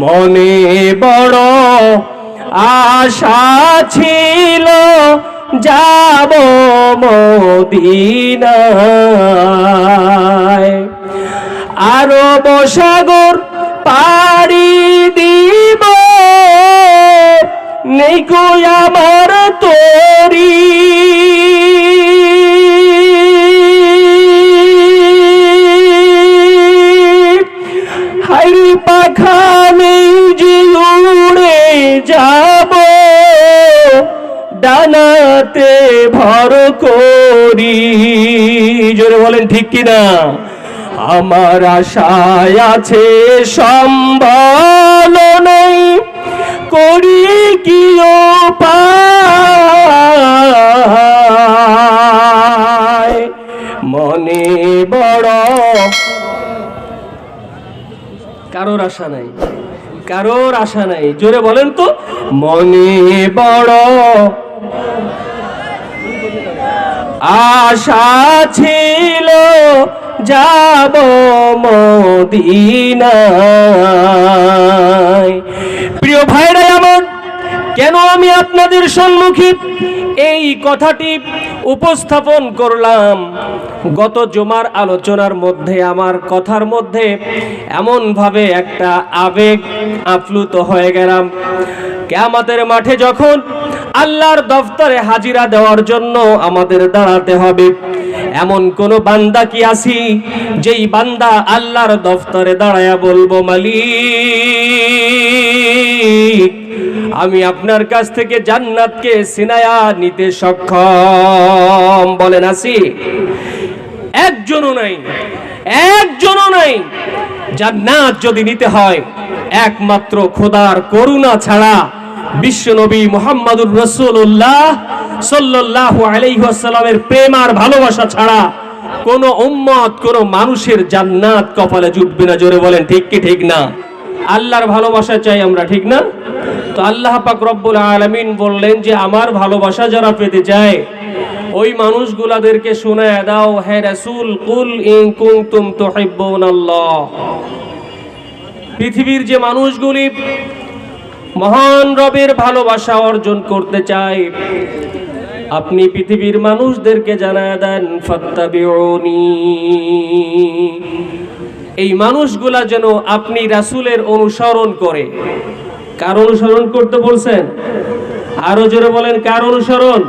মনে বড় আশা ছিল যাব মদিনায়। আরব বসাগর পাড়ি দিব নেই আমার তোরি। হাইরি পাখা নেই যে উড়ে যাব। ডানাতে ভর করি। জোরে বলেন, ঠিক কিনা আমার আশায় আছে সম্বল নেই। করি কি মনে বড় কারোর আশা নাই। কারোর আশা নাই। জোরে বলেন তো, মনে বড় আশা ছিল যাব মদিনায়। প্রিয় ভাইরা আমার কেন আমি আপনাদের সম্মুখে এই কথাটি উপস্থাপন করলাম। গত জমার আলোচনার মধ্যে, আমার কথার মধ্যে এমনভাবে একটা আবেগ আপ্লুত হয়ে গেলাম। কেয়ামাতের মাঠে যখন আল্লাহর দফতরে হাজিরা দেওয়ার জন্য আমাদের দাঁড়াতে হবে, এমন কোন বান্দা কি আছি যেই বান্দা আল্লাহর দফতরে দাঁড়ায়া বলব, মালিক আমি আপনার কাছ থেকে জান্নাতকে সিনায়া নিতে সক্ষম। বলেন, আসি। একজনও নাই একজনও নাই। জান্নাত যদি নিতে হয়, একমাত্র খোদার করুণা ছাড়া বিশ্বনবী মুহাম্মদুর রসুল্লাহ সাল্লাল্লাহু আলাইহি ওয়াসাল্লামের প্রেম আর ভালোবাসা ছাড়া কোন উম্মত, কোন মানুষের জান্নাত কপালে জুটবে না। জোরে বলেন, ঠিক কি ঠিক না? আল্লাহর ভালোবাসা চাই আমরা, ঠিক না? তো আল্লাহ পাক রব্বুল আলামিন বললেন যে, আমার ভালোবাসা যারা পেতে চায়, ওই মানুষগুলাদেরকে শোনায় দাও, হে রাসূল, কুল ইন কুনতুম তুহিব্বুনাল্লাহ পৃথিবীর যে মানুষগুলি মহান রবের ভালোবাসা অর্জন করতে চায়, আপনি পৃথিবীর মানুষদেরকে জানায় দেন, ফাত্তাবিউনি। এই মানুষগুলা যেন আপনি রাসূলের অনুসরণ করে কার অনুসরণ করতে বলছেন? আরও জোরে বলেন, কার অনুসরণ?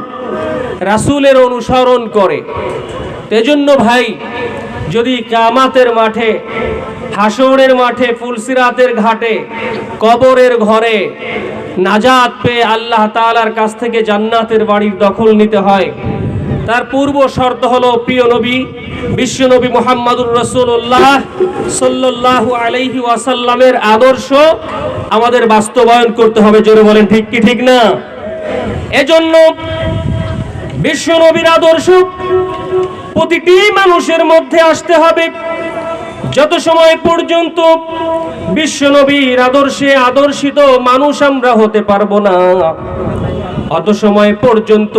রাসূলের অনুসরণ করে। এজন্য ভাই, যদি কামাতের মাঠে হাসরের মাঠে, ফুলসিরাতের ঘাটে, কবরের ঘরে নাজাত পেয়ে আল্লাহ তাআলার কাছ থেকে জান্নাতের বাড়ির দখল নিতে হয়, তার পূর্ব শর্ত হলো, প্রিয় নবী বিশ্বনবী মোহাম্মদুর রসুল্লাহ সাল্লাল্লাহু আলাইহি ওয়াসাল্লামের আদর্শ আমাদের বাস্তবায়ন করতে হবে। জোরে বলেন, ঠিক কি, ঠিক না? এজন্য বিশ্বনবীর আদর্শ প্রতিটি মানুষের মধ্যে আসতে হবে। যত সময় পর্যন্ত বিশ্বনবীর আদর্শে আদর্শিত মানুষ আমরা হতে পারব না, অত সময় পর্যন্ত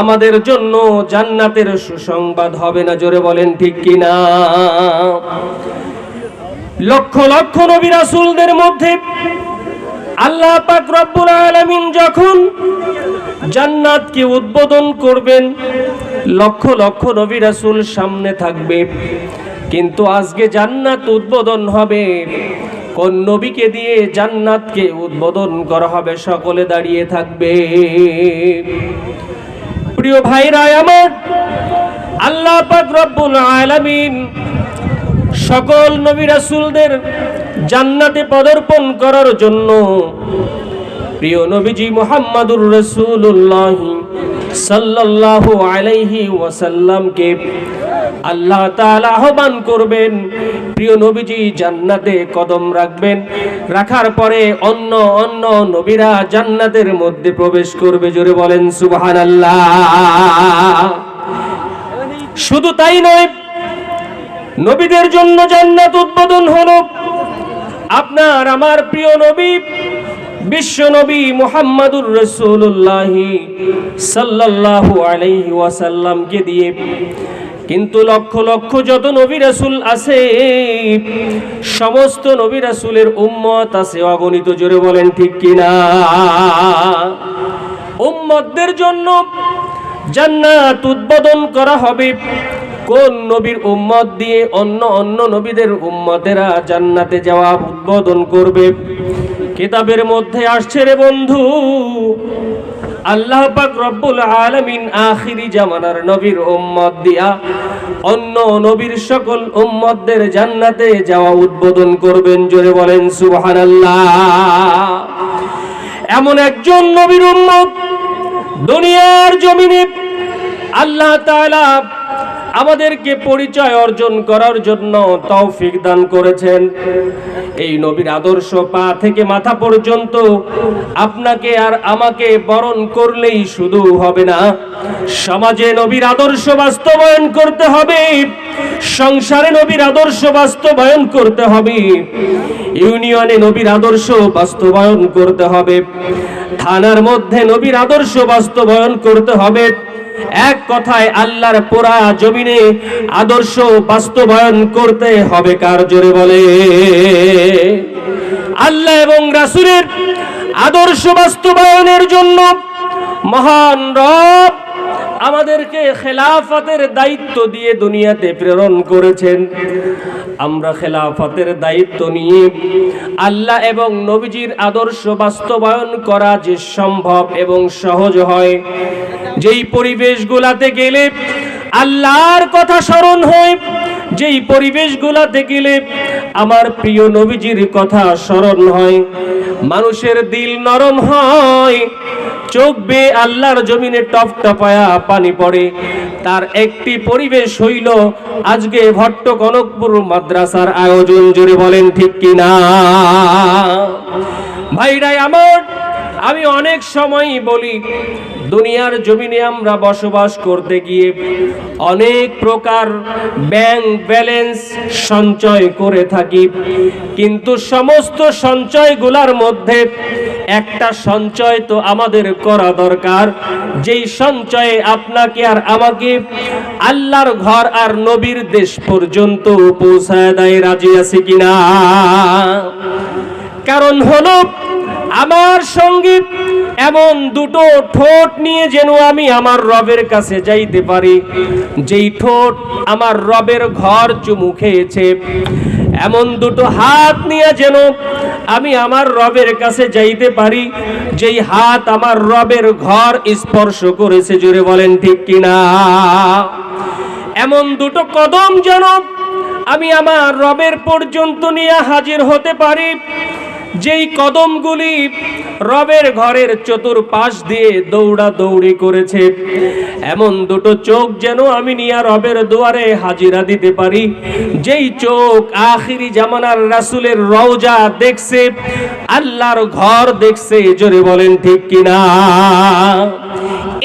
আমাদের জন্য জান্নাতের সুসংবাদ হবে না, জোরে বলেন ঠিক কিনা? লক্ষ লক্ষ নবী রাসূলদের মধ্যে আল্লাহ পাক রব্বুল আলামিন যখন জান্নাতকে উদ্বোধন করবেন, লক্ষ লক্ষ নবী রাসূল সামনে থাকবে। কিন্তু আজকে জান্নাত উদ্বোধন হবে, কোন নবীকে দিয়ে জান্নাতকে উদ্বোধন করা হবে, সকলে দাঁড়িয়ে থাকবে। প্রিয় ভাইরা আমার, আল্লাহ পাক রব্বুল আলামিন সকল নবী রাসূলদের জান্নাতে পদার্পণ করার জন্য প্রিয় নবীজি মুহাম্মাদুর রাসূলুল্লাহ সাল্লাল্লাহু আলাইহি ওয়াসাল্লামকে আল্লাহ আহ্বান করবেন, প্রিয় নবীজি জান্নাতে কদম রাখবেন। রাখার পরে অন্য অন্য নবীরা জান্নাতের মধ্যে প্রবেশ করবে, জোরে বলেন সুবহানাল্লাহ। শুধু তাই নয়, নবীদের জন্য জান্নাত উদ্বোধন হলো। আপনার, আমার প্রিয় নবী, বিশ্ব নবী মুহাম্মাদুর রাসূলুল্লাহ সাল্লাল্লাহু আলাইহি ওয়াসাল্লামকে দিয়ে কিন্তু লক্ষ লক্ষ যত নবী রাসূল আছে, সমস্ত নবী রাসূলের উম্মত আছে, অগণিত জোরে বলেন ঠিক কিনা? উম্মতদের জন্য জান্নাত উদ্বোধন করা হবে কোন নবীর উম্মত দিয়ে অন্য অন্য নবীদের উম্মতেরা জান্নাতে যাওয়া উদ্বোধন করবে? কিতাবের মধ্যে আসছে রে বন্ধু আল্লাহ পাক রব্বুল আলামিন আখিরি জামানার নবীর উম্মত দিয়া অন্য নবীর সকল উম্মতদের জান্নাতে যাওয়া উদ্বোধন করবেন, জোরে বলেন সুবহানাল্লাহ। এমন একজন নবীর উম্মত দুনিয়ার জমিনে আল্লাহ তাআলা আমাদেরকে পরিচয় অর্জন করার জন্য তৌফিক দান করেছেন। এই নবীর আদর্শ পা থেকে মাথা পর্যন্ত আপনাকে আর আমাকে বরণ করলেই শুধু হবে না, সমাজে নবীর আদর্শ বাস্তবায়ন করতে হবে, সংসারে নবীর আদর্শ বাস্তবায়ন করতে হবে, ইউনিয়নে নবীর আদর্শ বাস্তবায়ন করতে হবে, থানার মধ্যে নবীর আদর্শ বাস্তবায়ন করতে হবে। এক কথায় আল্লাহর পোড়া জমিনে আদর্শ বাস্তবায়ন করতে হবে, কার জোরে বলে? আল্লাহ এবং রাসুরের আদর্শ বাস্তবায়নের জন্য মহান রব আমাদেরকে খেলাফতের দায়িত্ব দিয়ে দুনিয়াতে প্রেরণ করেছেন। আমরা খেলাফতের দায়িত্ব নিয়ে আল্লাহ এবং নবীজির আদর্শ বাস্তবায়ন করা যে সম্ভব এবং সহজ হয়, যেই পরিবেশগুলাতে গেলে আল্লাহর কথা স্মরণ হয়, যেই পরিবেশগুলাতে গেলে আমার প্রিয় নবীজির কথা স্মরণ হয়। মানুষের দিল নরম হয় চোখ বেয়ে আল্লাহর জমিনে টপ টপায়া পানি পড়ে। তার একটি পরিবেশ হইল আজকে ভট্ট কনকপুর মাদ্রাসার আয়োজন। জুড়ে বলেন ঠিক কিনা? ভাইরাই আমার, আমি অনেক সময় বলি, দুনিয়ার জমিনে আমরা বসবাস করতে গিয়ে অনেক প্রকার ব্যাংক ব্যালেন্স সঞ্চয় করে থাকি। কিন্তু সমস্ত সঞ্চয়গুলার মধ্যে একটা সঞ্চয় তো আমাদের করা দরকার। যেই সঞ্চয়ে আপনাকে আর আমাকে আল্লাহর ঘর আর নবীর দেশ পর্যন্ত পৌঁছায় দেয়, রাজি আছে কিনা? কারণ হলো, আমার সংগীত এমন দুটো ঠোঁট নিয়ে যেন আমি আমার রবের কাছে যাইতে পারি। যেই ঠোঁট আমার রবের ঘর চুমু খেয়েছে এমন দুটো হাত নিয়ে যেন আমি আমার রবের কাছে যাইতে পারি, যেই হাত আমার রবের ঘর স্পর্শ করেছে জুড়ে বলেন ঠিক কিনা? এমন দুটো কদম যেন আমি আমার রবের পর্যন্ত নিয়ে হাজির হতে পারি যেই কদমগুলি রবের ঘরের চতুর্পাশ দিয়ে দৌড়া দৌড়ি করেছে, এমন দুটো চোখ যেন আমি নিয়া রবের দুয়ারে হাজিরা দিতে পারি। যেই চোখ আখিরি জামানার রাসুলের রওজা দেখছে, আল্লাহর ঘর দেখছে, জোরে বলেন ঠিক কিনা?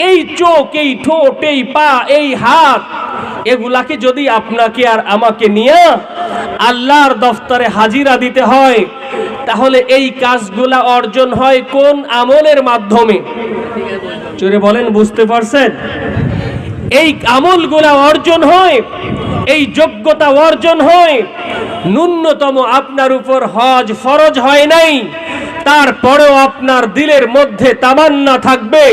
এই চোখ, এই ঠোঁট, এই পা, এই হাত, এগুলাকে যদি আপনাকে আর আমাকে নিয়ে আল্লাহর দফতরে হাজিরা দিতে হয় তাহলে এই কাজগুলা অর্জন হয় কোন আমলের মাধ্যমে? চোরে বলেন, বুঝতে পারছেন? এই আমলগুলা অর্জন হয়, এই যোগ্যতা অর্জন হয়, ন্যূনতম আপনার উপর হজ ফরজ হয় নাই, তারপরেও আপনার দিলের মধ্যে তামান্না থাকবে।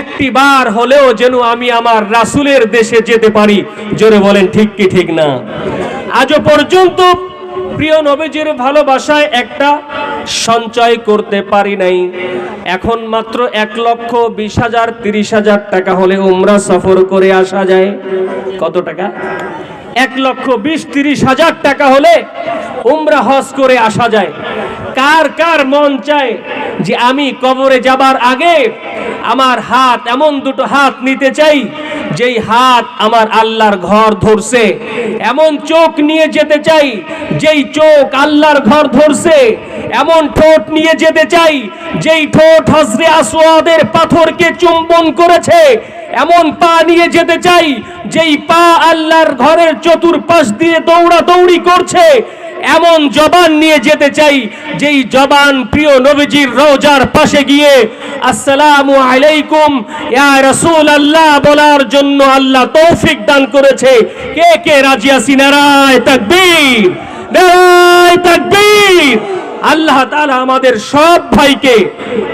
একটি বার হলেও যেন আমি আমার রাসুলের দেশে যেতে পারি। জোরে বলেন, ঠিক কি ঠিক না? আজও পর্যন্ত প্রিয় নবীজির ভালোবাসায় একটা সঞ্চয় করতে পারি নাই। এখন মাত্র এক লক্ষ বিশ হাজার, তিরিশ হাজার টাকা হলে উমরা সফর করে আসা যায়। কত টাকা? এক লক্ষ বিশ, তিরিশ হাজার টাকা হলে উমরা হজ করে আসা যায়। কার কার মন চায় যে আমি কবরে যাবার আগে আমার হাত, এমন দুটো হাত নিতে চাই যেই হাত আমার আল্লাহর ঘর ধরছে, এমন চোখ নিয়ে যেতে চাই, যেই চোখ আল্লাহর ঘর ধরছে, এমন ঠোঁট নিয়ে যেতে চাই, যেই ঠোঁট হজরে আসওয়াদের পাথরকে চুম্বন করেছে, এমন পা নিয়ে যেতে চাই, যেই পা আল্লাহর ঘরের চতুর্পাশ দিয়ে দৌড়া দৌড়ি করছে এমন জবান নিয়ে যেতে চাই, যেই জবান প্রিয় নবীজির রওজার পাশে গিয়ে, আসসালামু আলাইকুম, ইয়া রাসূল আল্লাহ বলার জন্য আল্লাহ তৌফিক দান করেছে। কে কে রাজি আছি? নারায় তাকবীর নারায় তাকবীর। আল্লাহ তাআলা আমাদের সব ভাইকে,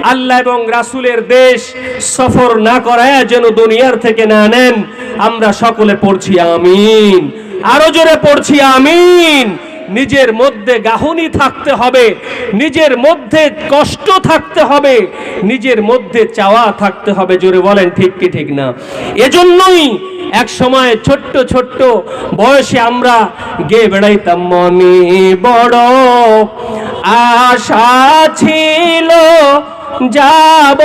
আল্লাহ এবং রাসূলের দেশ সফর না করায় যেন দুনিয়ার থেকে না নেন। আমরা সকলে পড়ছি আমিন। আরও জোরে পড়ছি আমিন। নিজের মধ্যে গাহুনি থাকতে হবে, নিজের মধ্যে কষ্ট থাকতে হবে, নিজের মধ্যে চাওয়া থাকতে হবে। জোরে বলেন, ঠিক কি ঠিক না? এজন্যই এক সময় ছোট্ট ছোট্ট বয়সে আমরা গে বেড়াইতাম। মনে বড় আশা ছিল, যাব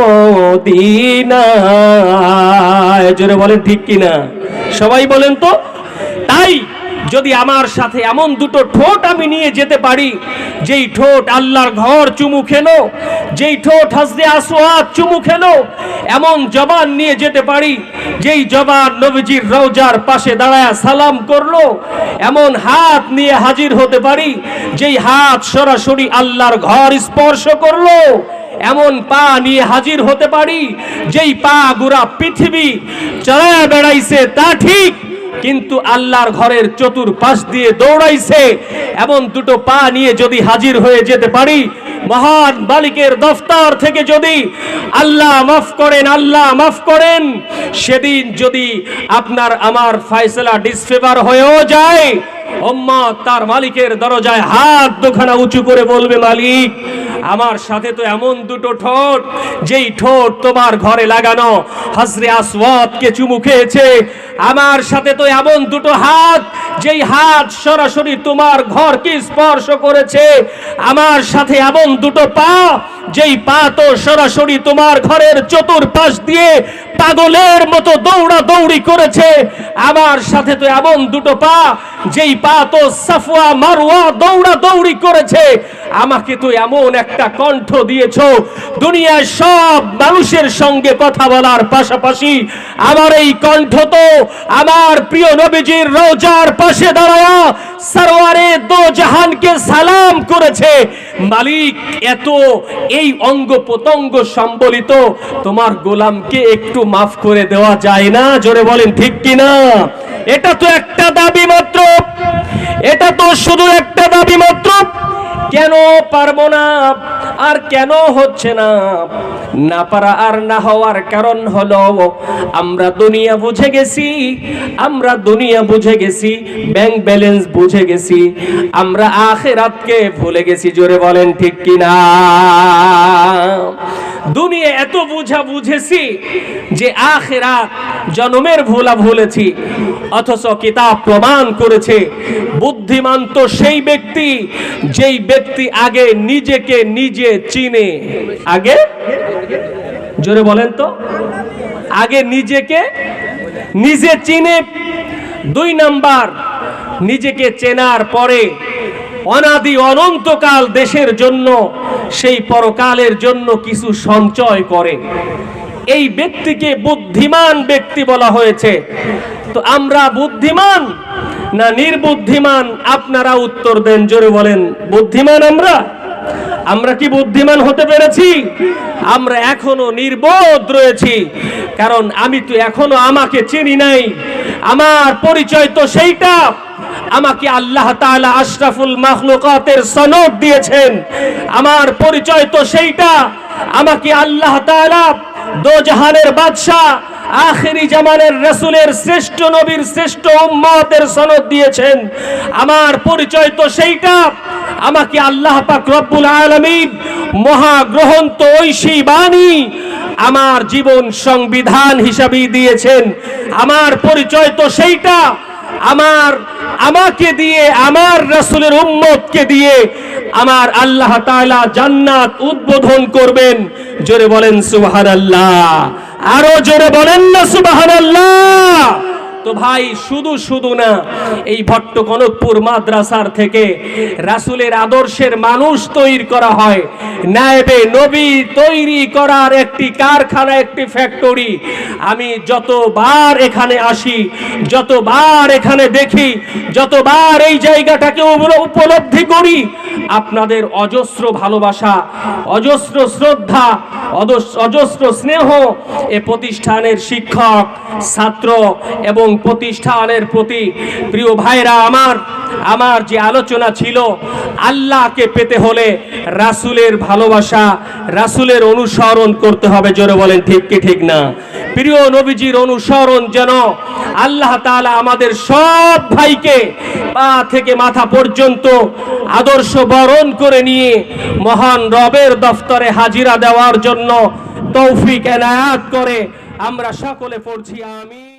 মদিনায়। জোরে বলেন, ঠিক কিনা সবাই বলেন তো যদি আমার সাথে এমন দুটো ঠোঁট আমি নিয়ে যেতে পারি, যেই ঠোঁট আল্লাহর ঘর চুমু খেলো, যেই ঠোঁট হাসদে আসোয়াদ চুমু খেলো, এমন জবান নিয়ে যেতে পারি, যেই জবান নবীজির রওজার পাশে দাঁড়ায় সালাম করল, এমন হাত নিয়ে হাজির হতে পারি, যেই হাত সরাসরি আল্লাহর ঘর স্পর্শ করল, এমন পা নিয়ে হাজির হতে পারি, যেই পা গুড়া পৃথিবী চড়ায় বেড়াইছে তা ঠিক কিন্তু আল্লাহর ঘরের চতুর পাশ দিয়ে দৌড়াইছে। এমন দুটো পা নিয়ে যদি হাজির হয়ে যেতে পারি, মহান মালিকের দফতর থেকে যদি আল্লাহ মাফ করেন, আল্লাহ মাফ করেন, সেদিন যদি আপনার আমার ফাইসলা ডিসফেভার হয়েও যায় তার মালিকের দরজায় হাত দুখানা উঁচু করে বলবে, মালিক আমার সাথে তো এমন দুটো ঠোঁট, যেই ঠোঁট তোমার ঘরে লাগানো। হাজরে আসওয়াদকে চুমু খেয়েছে, আমার সাথে তো এমন দুটো হাত, যেই হাত সরাসরি তোমার ঘরকে স্পর্শ করেছে। আমার সাথে এমন দুটো পা যেই পা তো সরাসরি তোমার ঘরের চতুর্পাশ দিয়ে পাগলের মতো দৌড়া দৌড়ি করেছে, আমার সাথে তো এমন দুটো পা, যেই পা তো সাফওয়া মারওয়া দৌড়া দৌড়ি করেছে, আমাকে তো এমন একটা কণ্ঠ দিয়েছ, দুনিয়ার সব মানুষের সঙ্গে কথা বলার পাশাপাশি আমার এই কণ্ঠ তো আমার প্রিয় নবীজির রোজার পাশে দাঁড়ায়া সরওয়ারে দো জাহানকে সালাম করেছে মালিক, এত এই অঙ্গ প্রত্যঙ্গ সম্বলিত তোমার গোলামকে একটু মাফ করে দেওয়া যায় না? জোরে বলেন, ঠিক কিনা? এটা তো একটা দাবি মাত্র। এটা তো শুধু একটা দাবি মাত্র। কেন পারব না? আর কেন হচ্ছে না? না পারা আর না হওয়ার কারণ হলো, আমরা দুনিয়া বুঝে গেছি, আমরা দুনিয়া বুঝে গেছি ব্যাংক ব্যালেন্স বুঝে গেছি, আমরা আখেরাতকে ভুলে গেছি, জোরে বলেন ঠিক কিনা? দুনিয়া এত বুঝা বুঝেছি যে আখেরা জন্মের ভোলা ভুলেছি, অথচ কিতাব প্রমাণ করেছে, বুদ্ধিমান তো সেই ব্যক্তি যেই ব্যক্তি আগে নিজেকে নিজে চিনে। আগে? জোরে বলেন তো। আগে নিজেকে নিজে চিনে, দুই নাম্বার নিজেকে চেনার পরে অনাদি অনন্তকাল দেশের জন্য, সেই পরকালের জন্য কিছু সঞ্চয় করে। এই ব্যক্তিকে বুদ্ধিমান ব্যক্তি বলা হয়েছে। তো আমরা বুদ্ধিমান না নির্বুদ্ধিমান? আপনারা উত্তর দেন, জোরে বলেন, বুদ্ধিমান আমরা? আমরা কি বুদ্ধিমান হতে পেরেছি? আমরা এখনও নির্বোধ রয়েছি। কারণ আমি তো এখনও আমাকে চিনি নাই। আমার পরিচয় তো সেইটা। আমাকে আল্লাহ তাআলা আশরাফুল মাখলুকাতের সনদ দিয়েছেন। আমার পরিচয় তো সেইটা। আমাকে আল্লাহ তাআলা দো জাহানের বাদশাহ, আখেরি জামানের রসুলের শ্রেষ্ঠ নবীর শ্রেষ্ঠ উম্মতের সনদ দিয়েছেন। আমার পরিচয় তো সেইটা। আমাকে আল্লাহ পাক রব্বুল আলামিন মহাগ্রহন্ত ঐশী বাণী আমার জীবন সংবিধান হিসাবেই দিয়েছেন। আমার পরিচয় তো সেইটা। আমার আমাকে দিয়ে, আমার রাসূলের উম্মতকে দিয়ে আমার আল্লাহ তাআলা জান্নাত উদ্বোধন করবেন। জোরে বলেন, সুবহানাল্লাহ। আরও জোরে বলেন না, সুবহানাল্লাহ। তো ভাই, শুধু শুধু না, এই ভট্ট কনকপুর মাদ্রাসার থেকে রাসুলের আদর্শের মানুষ তৈরি করা হয়। নবী তৈরি করার একটি কারখানা, একটি ফ্যাক্টরি আমি যতবার এখানে আসি, যতবার এখানে দেখি, যতবার এই জায়গাটাকে উপলব্ধি করি, আপনাদের অজস্র ভালোবাসা, অজস্র শ্রদ্ধা অজস্র স্নেহ এ প্রতিষ্ঠানের শিক্ষক, ছাত্র এবং প্রতিষ্ঠানের প্রতি প্রিয় ভাইরা আমার আমার যে আলোচনা ছিল, আল্লাহকে পেতে হলে রাসুলের ভালোবাসা, রাসুলের অনুসরণ করতে হবে, জোরে বলেন, ঠিক কি ঠিক না? প্রিয় নবীজির অনুসরণ যেন আল্লাহ তাআলা আমাদের সব ভাইকে পা থেকে মাথা পর্যন্ত আদর্শ বরণ করে নিয়ে মহান রবের দফতরে হাজিরা দেওয়ার জন্য তৌফিক এনায়াত করে। আমরা সকলে পড়ছি আমি